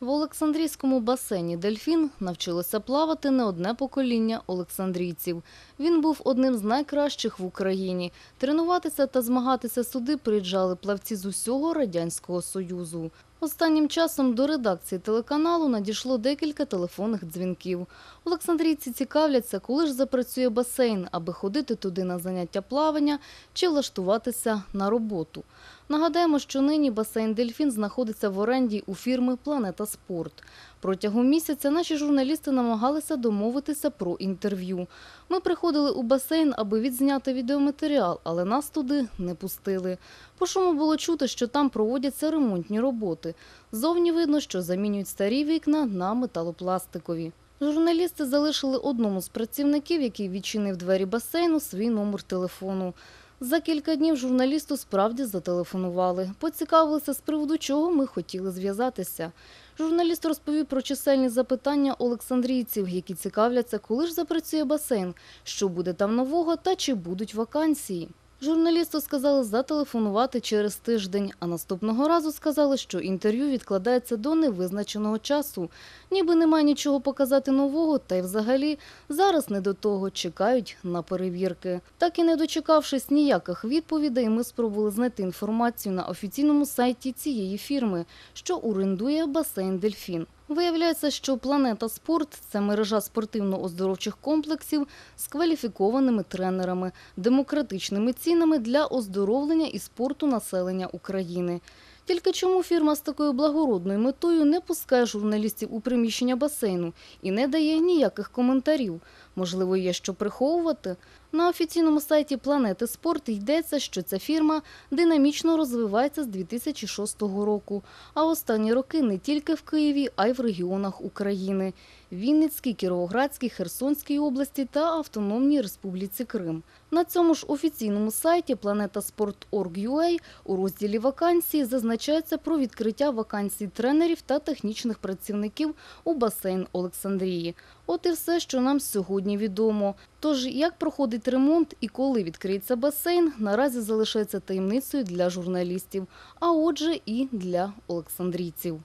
В Олександрійському басейні Дельфін навчилося плавати не одне покоління олександрійців. Він був одним з найкращих в Україні. Тренуватися та змагатися суди приїжджали плавці з усього Радянського Союзу. Останнім часом до редакції телеканалу надійшло декілька телефонних дзвінків. Олександрійці цікавляться, коли ж запрацює басейн, аби ходити туди на заняття плавання чи влаштуватися на роботу. Нагадаємо, що нині басейн Дельфін знаходиться в оренді у фірми Планета Спорт. Протягом місяця наші журналісти намагалися домовитися про інтерв'ю. Ми приходили у басейн, аби відзняти відеоматеріал, але нас туди не пустили. По шуму було чути, що там проводяться ремонтні роботи. Зовні видно, що замінюють старі вікна на металопластикові. Журналісти залишили одному з працівників, який відчинив двері басейну, свій номер телефону. За кілька днів журналісту справді зателефонували. Поцікавилися, з приводу чого ми хотіли зв'язатися. Журналіст розповів про чисельні запитання олександрійців, які цікавляться, коли ж запрацює басейн, що буде там нового та чи будуть вакансії. Журналісту сказали зателефонувати через тиждень, а наступного разу сказали, що інтерв'ю відкладається до невизначеного часу. Ніби немає нічого показати нового, та й взагалі зараз не до того чекають на перевірки. Так і не дочекавшись ніяких відповідей, ми спробували знайти інформацію на офіційному сайті цієї фірми, що орендує басейн Дельфін. Виявляється, що Планета Спорт це мережа спортивно-оздоровчих комплексів з кваліфікованими тренерами, демократичними цінами для оздоровлення і спорту населення України. Тільки чому фірма з такою благородною метою не пускає журналістів у приміщення басейну і не дає ніяких коментарів? Можливо, є що приховувати? На офіційному сайті Планети Спорт йдеться, що ця фірма динамічно розвивається з 2006 року, а останні роки не тільки в Києві, а й в регіонах України – Вінницькій, Кіровоградській, Херсонській області та Автономній Республіці Крим. На цьому ж офіційному сайті planetasport.org.ua у розділі вакансії зазначається про відкриття вакансій тренерів та технічних працівників у басейн Олександрії. От і все, що нам сьогодні відомо. Тож, як проходить ремонт і коли відкриється басейн, наразі залишається таємницею для журналістів, а отже і для олександрійців.